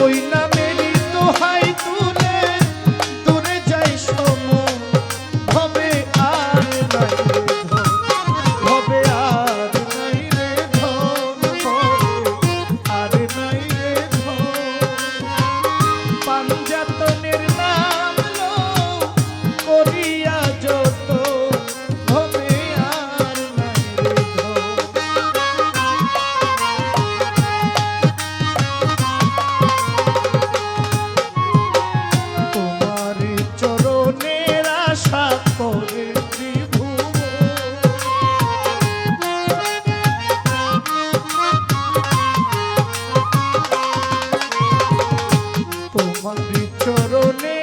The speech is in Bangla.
hoy nada. হরি চরণে